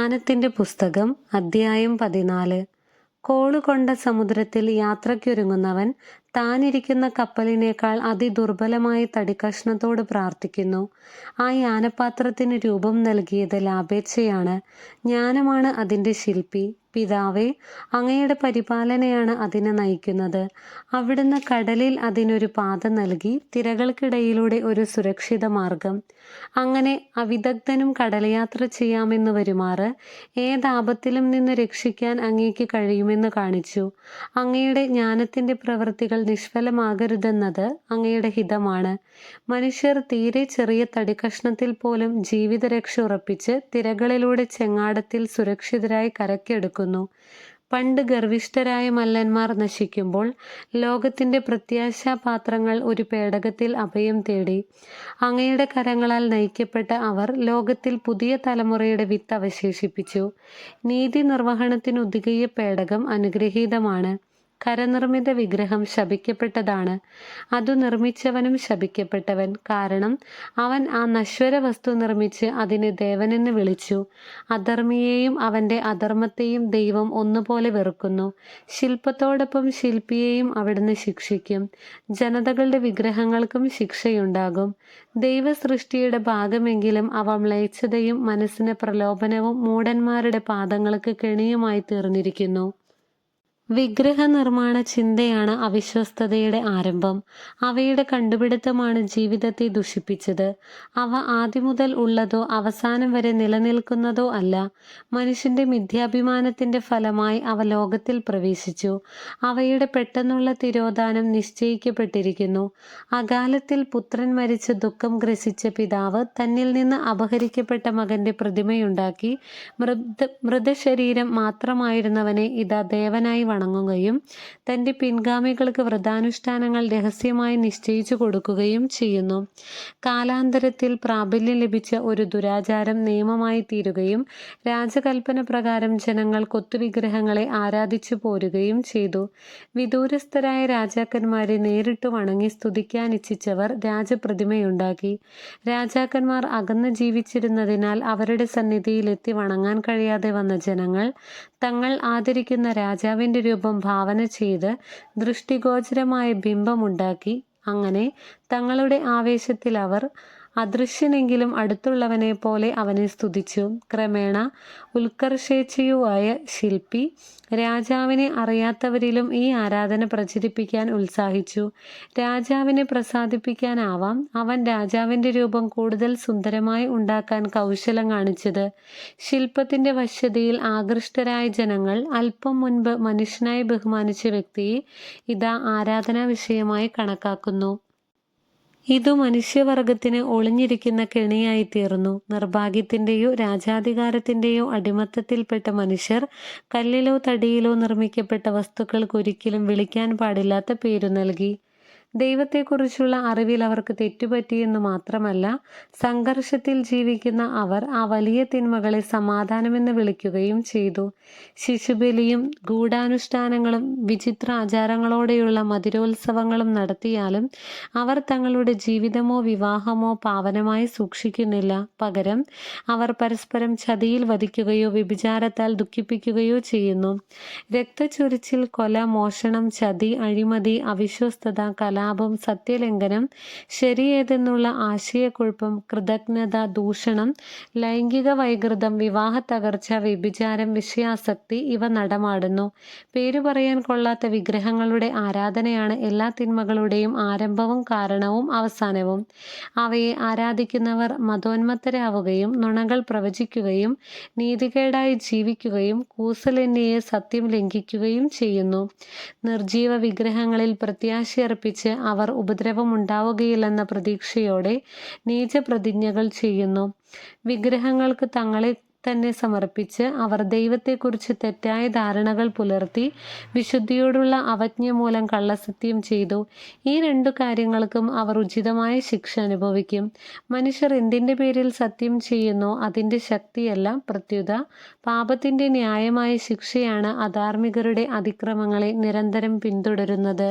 ജ്ഞാനത്തിന്റെ പുസ്തകം അദ്ധ്യായം പതിനാല്. കോളുകൊണ്ട സമുദ്രത്തിൽ യാത്രയ്ക്കൊരുങ്ങുന്നവൻ താനിരിക്കുന്ന കപ്പലിനേക്കാൾ അതിദുർബലമായ തടിക്കഷ്ണത്തോട് പ്രാർത്ഥിക്കുന്നു. ആ യാനപാത്രത്തിന് രൂപം നൽകിയത് ലാഭേച്ഛയാണ്. ജ്ഞാനമാണ് അതിന്റെ ശില്പി. പിതാവേ അങ്ങയുടെ പരിപാലനയാണ് അതിനെ നയിക്കുന്നത്. അവിടുന്ന് കടലിൽ അതിനൊരു പാത നൽകി തിരകൾക്കിടയിലൂടെ ഒരു സുരക്ഷിത മാർഗം. അങ്ങനെ അവിദഗ്ധനും കടലയാത്ര ചെയ്യാമെന്ന് വരുമാറ് ഏതാപത്തിലും നിന്ന് രക്ഷിക്കാൻ അങ്ങേക്ക് കഴിയുമെന്ന് കാണിച്ചു. അങ്ങയുടെ ജ്ഞാനത്തിന്റെ പ്രവൃത്തികൾ നിഷ്ഫലമാകരുതെന്നത് അങ്ങയുടെ ഹിതമാണ്. മനുഷ്യർ തീരെ ചെറിയ തടിക്കഷ്ണത്തിൽ പോലും ജീവിതരക്ഷ ഉറപ്പിച്ച് തിരകളിലൂടെ ചെങ്ങാടത്തിൽ സുരക്ഷിതരായി കരക്കെടുക്കുന്നു പണ്ട് ഗർവിഷ്ഠരായ മല്ലന്മാർ നശിക്കുമ്പോൾ ലോകത്തിന്റെ പ്രത്യാശാപാത്രങ്ങൾ ഒരു പേടകത്തിൽ അഭയം തേടി. അങ്ങയുടെ കരങ്ങളാൽ നയിക്കപ്പെട്ട അവർ ലോകത്തിൽ പുതിയ തലമുറയുടെ വിത്ത് അവശേഷിപ്പിച്ചു. നീതി നിർവഹണത്തിനുതകിയ പേടകം അനുഗ്രഹീതമാണ്. കരനിർമ്മിത വിഗ്രഹം ശപിക്കപ്പെട്ടതാണ്. അതു നിർമ്മിച്ചവനും ശപിക്കപ്പെട്ടവൻ. കാരണം അവൻ ആ നശ്വര വസ്തു നിർമ്മിച്ച് അതിനെ ദേവനെന്ന് വിളിച്ചു. അധർമ്മിയെയും അവന്റെ അധർമ്മത്തെയും ദൈവം ഒന്നുപോലെ വെറുക്കുന്നു. ശില്പത്തോടൊപ്പം ശില്പിയെയും അവിടുന്ന് ശിക്ഷിക്കും. ജനതകളുടെ വിഗ്രഹങ്ങൾക്കും ശിക്ഷയുണ്ടാകും. ദൈവ സൃഷ്ടിയുടെ ഭാഗമെങ്കിലും അവ മ്ലേച്ഛതയും മനസ്സിന് പ്രലോഭനവും മൂടന്മാരുടെ പാദങ്ങൾക്ക് കെണിയുമായി തീർന്നിരിക്കുന്നു. വിഗ്രഹ നിർമ്മാണ ചിന്തയാണ് അവിശ്വസ്തതയുടെ ആരംഭം. അവയുടെ കണ്ടുപിടുത്തമാണ് ജീവിതത്തെ ദുഷിപ്പിച്ചത്. അവ ആദ്യം മുതൽ ഉള്ളതോ അവസാനം വരെ നിലനിൽക്കുന്നതോ അല്ല. മനുഷ്യന്റെ മിഥ്യാഭിമാനത്തിന്റെ ഫലമായി അവ ലോകത്തിൽ പ്രവേശിച്ചു. അവയുടെ പെട്ടെന്നുള്ള തിരോധാനം നിശ്ചയിക്കപ്പെട്ടിരിക്കുന്നു. അകാലത്തിൽ പുത്രൻ മരിച്ച് ദുഃഖം ഗ്രസിച്ച പിതാവ് തന്നിൽ നിന്ന് അപഹരിക്കപ്പെട്ട മകന്റെ പ്രതിമയുണ്ടാക്കി മൃത മൃതശരീരം മാത്രമായിരുന്നവനെ ഇതാ ദേവനായി വണങ്ങുകയും തന്റെ പിൻഗാമികൾക്ക് വ്രതാനുഷ്ഠാനങ്ങൾ രഹസ്യമായി നിശ്ചയിച്ചു കൊടുക്കുകയും ചെയ്യുന്നു. കാലാന്തരത്തിൽ പ്രാബല്യം ലഭിച്ച ഒരു ദുരാചാരം നിയമമായി തീരുകയും രാജകൽപ്പന പ്രകാരം ജനങ്ങൾ കൊത്തുവിഗ്രഹങ്ങളെ ആരാധിച്ചു പോരുകയും ചെയ്തു. വിദൂരസ്ഥരായ രാജാക്കന്മാരെ നേരിട്ട് വണങ്ങി സ്തുതിക്കാൻ ഇച്ഛിച്ചവർ രാജപ്രതിമയുണ്ടാക്കി. രാജാക്കന്മാർ അകന്ന് ജീവിച്ചിരുന്നതിനാൽ അവരുടെ സന്നിധിയിലെത്തി വണങ്ങാൻ കഴിയാതെ വന്ന ജനങ്ങൾ തങ്ങൾ ആദരിക്കുന്ന രാജാവിന്റെ രൂപം ഭാവന ചെയ്ത് ദൃഷ്ടിഗോചരമായ ബിംബമുണ്ടാക്കി. അങ്ങനെ തങ്ങളുടെ ആവേശത്തിൽ അവർ അദൃശ്യനെങ്കിലും അടുത്തുള്ളവനെ പോലെ അവനെ സ്തുതിച്ചു. ക്രമേണ ഉത്കർഷേച്ഛയുവായ ശില്പി രാജാവിനെ അറിയാത്തവരിലും ഈ ആരാധന പ്രചരിപ്പിക്കാൻ ഉത്സാഹിച്ചു. രാജാവിനെ പ്രസാദിപ്പിക്കാനാവാം. അവൻ രാജാവിന്റെ രൂപം കൂടുതൽ സുന്ദരമായി ഉണ്ടാക്കാൻ കൗശലം കാണിച്ചത്. ശില്പത്തിന്റെ വശ്യതയിൽ ആകൃഷ്ടരായ ജനങ്ങൾ അല്പം മുൻപ് മനുഷ്യനായി ബഹുമാനിച്ച വ്യക്തിയെ ഇതാ ആരാധനാ വിഷയമായി കണക്കാക്കുന്നു. ഇതു മനുഷ്യവർഗത്തിന് ഒളിഞ്ഞിരിക്കുന്ന കെണിയായി തീർന്നു നിർഭാഗ്യത്തിന്റെയോ രാജാധികാരത്തിന്റെയോ അടിമത്തത്തിൽപ്പെട്ട മനുഷ്യർ കല്ലിലോ തടിയിലോ നിർമ്മിക്കപ്പെട്ട വസ്തുക്കൾക്ക് ഒരിക്കലും വിളിക്കാൻ പാടില്ലാത്ത പേരു നൽകി. ദൈവത്തെക്കുറിച്ചുള്ള അറിവിൽ അവർക്ക് തെറ്റുപറ്റിയെന്ന് മാത്രമല്ല സംഘർഷത്തിൽ ജീവിക്കുന്ന അവർ ആ വലിയ തിന്മകളെ സമാധാനമെന്ന് വിളിക്കുകയും ചെയ്തു. ശിശുബലിയും ഗൂഢാനുഷ്ഠാനങ്ങളും വിചിത്ര ആചാരങ്ങളോടെയുള്ള മധുരോത്സവങ്ങളും നടത്തിയാലും അവർ തങ്ങളുടെ ജീവിതമോ വിവാഹമോ പാവനമായി സൂക്ഷിക്കുന്നില്ല. പകരം അവർ പരസ്പരം ചതിയിൽ വധിക്കുകയോ വ്യഭിചാരത്താൽ ദുഃഖിപ്പിക്കുകയോ ചെയ്യുന്നു. രക്തച്ചൊരിച്ചിൽ കൊല മോഷണം ചതി അഴിമതി അവിശ്വസ്തത കല കലാപം സത്യലംഘനം ശരിയേതെന്നുള്ള ആശയക്കുഴപ്പം കൃതജ്ഞത ദൂഷണം ലൈംഗിക വൈകൃതം വിവാഹ തകർച്ച വ്യഭിചാരം വിഷയാസക്തി ഇവ നടമാടുന്നു. പേരു പറയാൻ കൊള്ളാത്ത വിഗ്രഹങ്ങളുടെ ആരാധനയാണ് എല്ലാ തിന്മകളുടെയും ആരംഭവും കാരണവും അവസാനവും. അവയെ ആരാധിക്കുന്നവർ മതോന്മത്തരാവുകയും നുണകൾ പ്രവചിക്കുകയും നീതികേടായി ജീവിക്കുകയും കൂസലെന്നിയെ സത്യം ലംഘിക്കുകയും ചെയ്യുന്നു. നിർജീവ വിഗ്രഹങ്ങളിൽ പ്രത്യാശയർപ്പിച്ച് അവർ ഉപദ്രവമുണ്ടാവുകയില്ലെന്ന പ്രതീക്ഷയോടെ നീചപ്രതിജ്ഞകൾ ചെയ്യുന്നു. വിഗ്രഹങ്ങൾക്ക് തങ്ങളെ തന്നെ സമർപ്പിച്ച് അവർ ദൈവത്തെക്കുറിച്ച് തെറ്റായ ധാരണകൾ പുലർത്തി വിശുദ്ധിയോടുള്ള അവജ്ഞ മൂലം കള്ളസത്യം ചെയ്തു. ഈ രണ്ടു കാര്യങ്ങൾക്കും അവർ ഉചിതമായ ശിക്ഷ അനുഭവിക്കും. മനുഷ്യർ എന്തിന്റെ പേരിൽ സത്യം ചെയ്യുന്നു? അതിന്റെ ശക്തിയല്ല പ്രത്യുത. പാപത്തിന്റെ ന്യായമായ ശിക്ഷയാണ് അധാർമികരുടെ അതിക്രമങ്ങളെ നിരന്തരം പിന്തുടരുന്നത്.